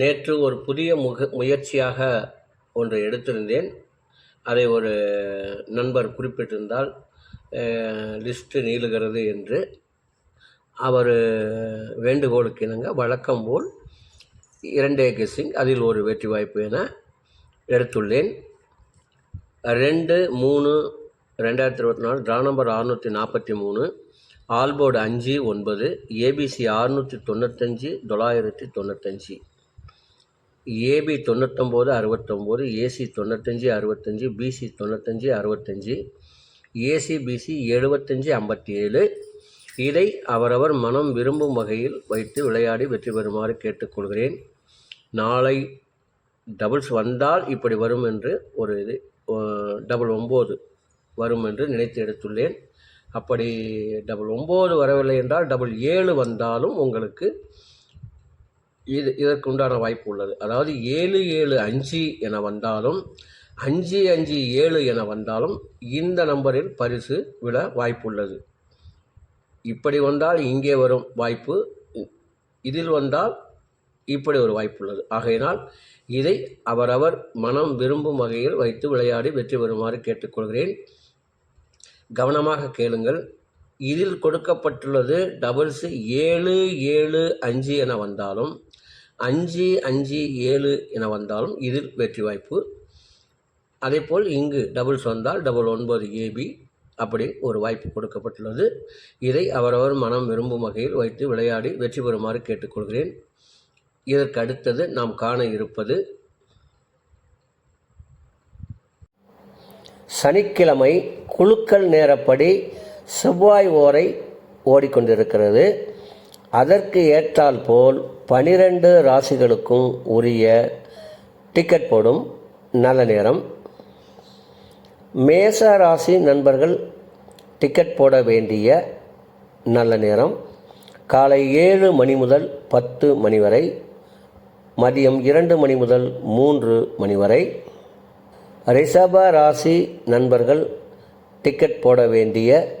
நேற்று ஒரு புதிய முக முயற்சியாக ஒன்று எடுத்திருந்தேன். அதை ஒரு நண்பர் குறிப்பிட்டிருந்தால் லிஸ்ட்டு நீளுகிறது என்று. அவர் வேண்டுகோளுக்கு இணங்க வழக்கம் போல் இரண்டே கெஸ்ஸிங் அதில் ஒரு வெற்றி வாய்ப்பு என எடுத்துள்ளேன். ரெண்டு மூணு ரெண்டாயிரத்தி இருபத்தி நாலு ட்ரா நம்பர் அறுநூற்றி நாற்பத்தி மூணு ஆல்போர்டு அஞ்சு ஒன்பது ஏபிசி அறுநூற்றி தொண்ணூத்தஞ்சு தொள்ளாயிரத்தி தொண்ணூத்தஞ்சு ஏபி தொண்ணூத்தொம்போது அறுபத்தொம்போது ஏசி தொண்ணூத்தஞ்சு அறுபத்தஞ்சு பிசி தொண்ணூத்தஞ்சு அறுபத்தஞ்சு ஏசி பிசி எழுபத்தஞ்சு ஐம்பத்தி ஏழு இதை அவரவர் மனம் விரும்பும் வகையில் வைத்து விளையாடி வெற்றி பெறுமாறு கேட்டுக்கொள்கிறேன். நாளை டபுள்ஸ் வந்தால் இப்படி வரும் என்று ஒரு இது டபுள் ஒம்பது வரும் என்று நினைத்து எடுத்துள்ளேன். அப்படி டபுள் ஒம்பது வரவில்லை என்றால் டபுள் ஏழு வந்தாலும் உங்களுக்கு இது இதற்கு உண்டான வாய்ப்பு உள்ளது. அதாவது ஏழு ஏழு அஞ்சு என வந்தாலும் அஞ்சு அஞ்சு ஏழு என வந்தாலும் இந்த நம்பரில் பரிசு விழ வாய்ப்புள்ளது இப்படி வந்தால் இங்கே வரும் வாய்ப்பு இதில் வந்தால் இப்படி ஒரு வாய்ப்புள்ளது ஆகையினால் இதை அவரவர் மனம் விரும்பும் வகையில் வைத்து விளையாடி வெற்றி பெறுமாறு கேட்டுக்கொள்கிறேன். கவனமாக கேளுங்கள். இதில் கொடுக்கப்பட்டுள்ளது டபுள்ஸு ஏழு ஏழு அஞ்சு என வந்தாலும் அஞ்சு அஞ்சு ஏழு என வந்தாலும் இதில் வெற்றி வாய்ப்பு. அதேபோல் இங்கு டபுள்ஸ் வந்தால் டபுள் ஒன்பது ஏபி அப்படி ஒரு வாய்ப்பு கொடுக்கப்பட்டுள்ளது. இதை அவரவர் மனம் விரும்பும் வகையில் வைத்து விளையாடி வெற்றி பெறுமாறு கேட்டுக்கொள்கிறேன். இதற்கு அடுத்தது நாம் காண இருப்பது சனிக்கிழமை குழுக்கள் நேரப்படி செவ்வாய் ஓரை ஓடிக்கொண்டிருக்கிறது. அதற்கு ஏற்றால் போல் பனிரெண்டு ராசிகளுக்கும் உரிய டிக்கெட் போடும் நல்ல நேரம். மேச ராசி நண்பர்கள் டிக்கெட் போட வேண்டிய நல்ல நேரம். காலை ஏழு மணி முதல் பத்து மணி வரை மதியம் இரண்டு மணி முதல் மூன்று மணி வரை. ரிஷப ராசி நண்பர்கள் டிக்கெட் போட வேண்டிய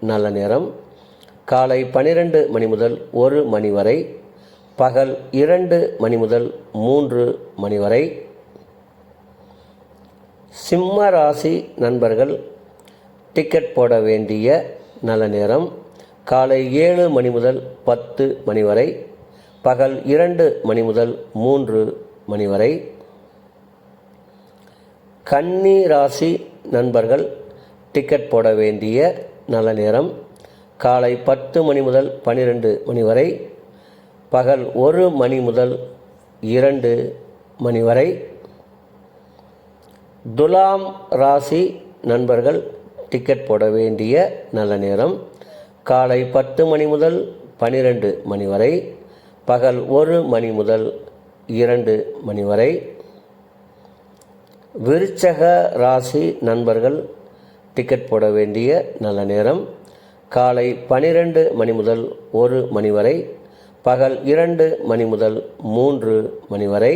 நல்ல நேரம். காலை பனிரெண்டு மணி முதல் ஒரு மணி வரை பகல் இரண்டு மணி முதல் மூன்று மணி வரை. சிம்ம ராசி நண்பர்கள் டிக்கெட் போட வேண்டிய நல்ல நேரம். காலை ஏழு மணி முதல் பத்து மணி வரை பகல் இரண்டு மணி முதல் மூன்று மணி வரை. கன்னி ராசி நண்பர்கள் டிக்கெட் போட வேண்டிய நல்ல நேரம். காலை பத்து மணி முதல் பன்னிரெண்டு மணி வரை பகல் ஒரு மணி முதல் இரண்டு மணி வரை. துலாம் ராசி நண்பர்கள் டிக்கெட் போட வேண்டிய நல்ல நேரம். காலை பத்து மணி முதல் பனிரெண்டு மணி வரை பகல் ஒரு மணி முதல் இரண்டு மணி வரை. விருச்சக ராசி நண்பர்கள் டிக்கெட் போட வேண்டிய நல்ல நேரம். காலை பனிரெண்டு மணி முதல் ஒரு மணி வரை பகல் இரண்டு மணி முதல் மூன்று மணி வரை.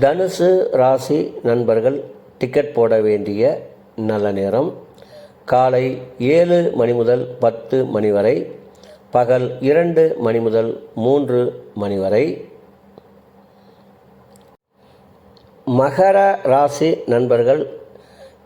தனுசு ராசி நண்பர்கள் டிக்கெட் போட வேண்டிய நல்ல நேரம். காலை ஏழு மணி முதல் பத்து மணி வரை பகல் இரண்டு மணி முதல் மூன்று மணி வரை. மகர ராசி நண்பர்கள்